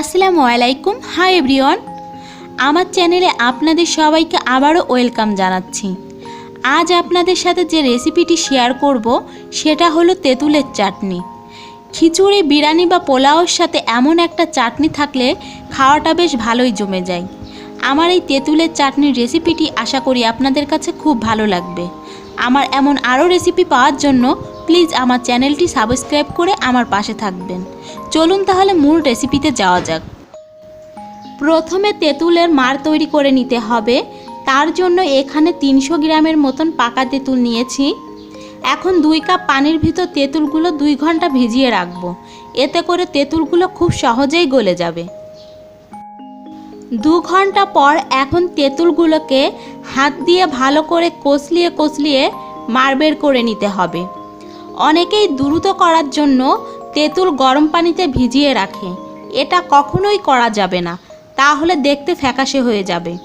আসসালামু আলাইকুম। Hi everyone আমার চ্যানেলে আপনাদের সবাইকে আবারও ওয়েলকাম জানাচ্ছি। আজ আপনাদের সাথে যে রেসিপিটি শেয়ার করব, সেটা হলো তেঁতুলের চাটনি। খিচুড়ি, বিরিয়ানি বা পোলাওর সাথে এমন একটা চাটনি থাকলে খাওয়াটা বেশ ভালোই জমে যায়। আমার এই তেঁতুলের চাটনির রেসিপিটি আশা করি আপনাদের কাছে খুব ভালো লাগবে। আমার এমন আরও রেসিপি পাওয়ার জন্য প্লিজ আমার চ্যানেলটি সাবস্ক্রাইব করে আমার পাশে থাকবেন। চলুন তাহলে মূল রেসিপিতে যাওয়া যাক। প্রথমে তেঁতুলের মার তৈরি করে নিতে হবে। তার জন্য এখানে তিনশো গ্রামের মতন পাকা তেঁতুল নিয়েছি। এখন দুই কাপ পানির ভিতর তেঁতুলগুলো দুই ঘণ্টা ভিজিয়ে রাখব। এতে করে তেঁতুলগুলো খুব সহজেই গলে যাবে। দু ঘণ্টা পর এখন তেঁতুলগুলোকে হাত দিয়ে ভালো করে কষলিয়ে কষলিয়ে মার বের করে নিতে হবে। অনেকেই দ্রুত করার জন্য তেঁতুল গরম পানিতে ভিজিয়ে রাখে। এটা কখনোই করা যাবে না। তাহলে দেখতে ফ্যাকাশে হয়ে যাবে।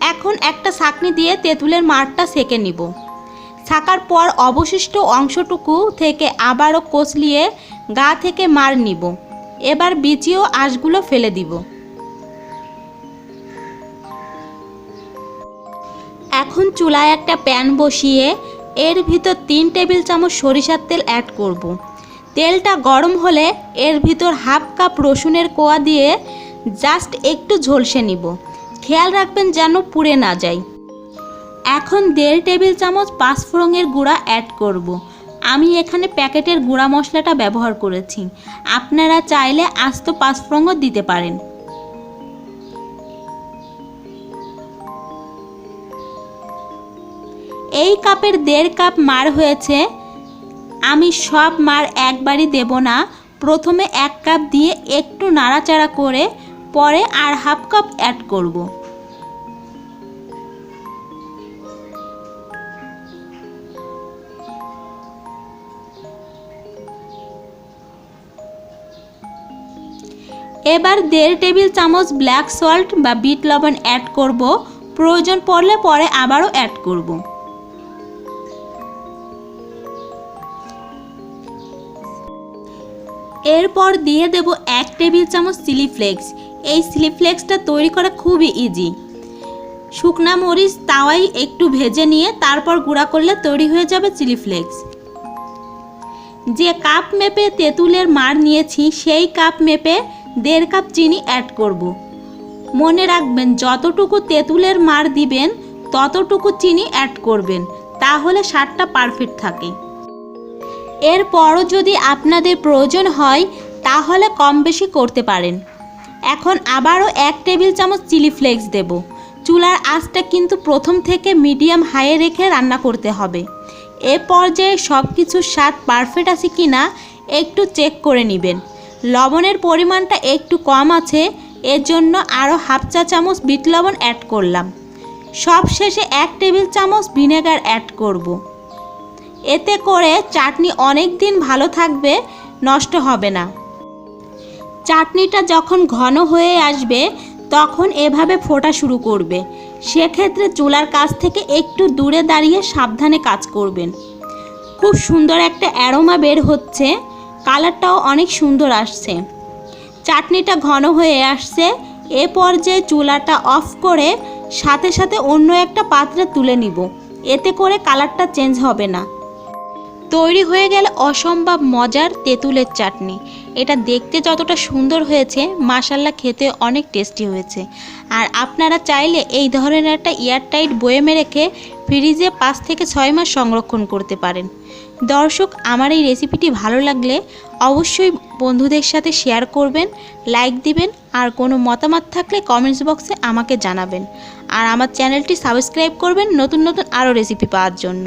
এখন একটা ছাকনি দিয়ে তেঁতুলের মারটা সেকে নিব। ছাকার পর অবশিষ্ট অংশটুকু থেকে আবারও কষলিয়ে গা থেকে মার নিব। এবার বিচিও আঁশগুলো ফেলে দিব। এখন চুলায় একটা প্যান বসিয়ে এর ভিতর তিন টেবিল চামচ সরিষার তেল অ্যাড করব। তেলটা গরম হলে এর ভিতর হাফ কাপ রসুনের কোয়া দিয়ে জাস্ট একটু ঝলসে নিব খেয়াল রাখবেন যেন পুড়ে না যায় এখন দেড় টেবিল চামচ পাঁচফোড়নের গুঁড়া অ্যাড করব। আমি এখানে প্যাকেটের গুঁড়া মশলাটা ব্যবহার করেছি আপনারা চাইলে আস্ত পাঁচফোড়নও দিতে পারেন এই কাপের দেড় কাপ মার হয়েছে। আমি সব মার একবারই দেব না। প্রথমে এক কাপ দিয়ে একটু নাড়াচাড়া করে পরে আর হাফ কাপ অ্যাড করব। এবার দেড় টেবিল চামচ ব্ল্যাক সল্ট বা বিট লবণ অ্যাড করব। প্রয়োজন পড়লে পরে আবারও অ্যাড করব। এরপর দিয়ে দেব এক টেবিল চামচ চিলি ফ্লেক্স। এই চিলি ফ্লেক্সটা তৈরি করা খুবই ইজি শুকনা মরিচ তাওয়াই একটু ভেজে নিয়ে তারপর গুঁড়া করলে তৈরি হয়ে যাবে চিলি ফ্লেক্স। যে কাপ মেপে তেঁতুলের মার নিয়েছি, সেই কাপ মেপে দেড় কাপ চিনি অ্যাড করব। মনে রাখবেন, যতটুকু তেঁতুলের মার দিবেন, ততটুকু চিনি অ্যাড করবেন, তাহলে স্বাদটা পারফেক্ট থাকে। এরপরও যদি আপনাদের প্রয়োজন হয়, তাহলে কম বেশি করতে পারেন। এখন আবারও এক টেবিল চামচ চিলি ফ্লেক্স দেব। চুলার আঁচটা কিন্তু প্রথম থেকে মিডিয়াম হাইয়ে রেখে রান্না করতে হবে। এ পর্যায়ে সব কিছুর স্বাদ পারফেক্ট আছে কি না একটু চেক করে নেবেন। লবণের পরিমাণটা একটু কম আছে এর জন্য আরও হাফ চা চামচ বিট লবণ অ্যাড করলাম। সব শেষে এক টেবিল চামচ ভিনেগার অ্যাড করব। এতে করে চাটনি অনেক দিন ভালো থাকবে, নষ্ট হবে না। চাটনিটা যখন ঘন হয়ে আসবে, তখন এভাবে ফোটা শুরু করবে। সেক্ষেত্রে চুলার কাছ থেকে একটু দূরে দাঁড়িয়ে সাবধানে কাজ করবেন। খুব সুন্দর একটা অ্যারোমা বের হচ্ছে, কালারটাও অনেক সুন্দর আসছে। চাটনিটা ঘন হয়ে আসছে, এ পর্যায়ে চুলাটা অফ করে সাথে সাথে অন্য একটা পাত্রে তুলে নিব। এতে করে কালারটা চেঞ্জ হবে না। তৈরি হয়ে গেলে অসম্ভব মজার তেঁতুলের চাটনি। এটা দেখতে যতটা সুন্দর হয়েছে মাসাল্লা খেতে অনেক টেস্টি হয়েছে। আর আপনারা চাইলে এই ধরনের একটা এয়ারটাইট বয়েমে রেখে ফ্রিজে পাঁচ থেকে ছয় মাস সংরক্ষণ করতে পারেন। দর্শক, আমার এই রেসিপিটি ভালো লাগলে অবশ্যই বন্ধুদের সাথে শেয়ার করবেন, লাইক দিবেন, আর কোনো মতামত থাকলে কমেন্টস বক্সে আমাকে জানাবেন। আর আমার চ্যানেলটি সাবস্ক্রাইব করবেন নতুন নতুন আরও রেসিপি পাওয়ার জন্য।